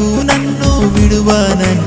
నీవు నన్ను విడువనని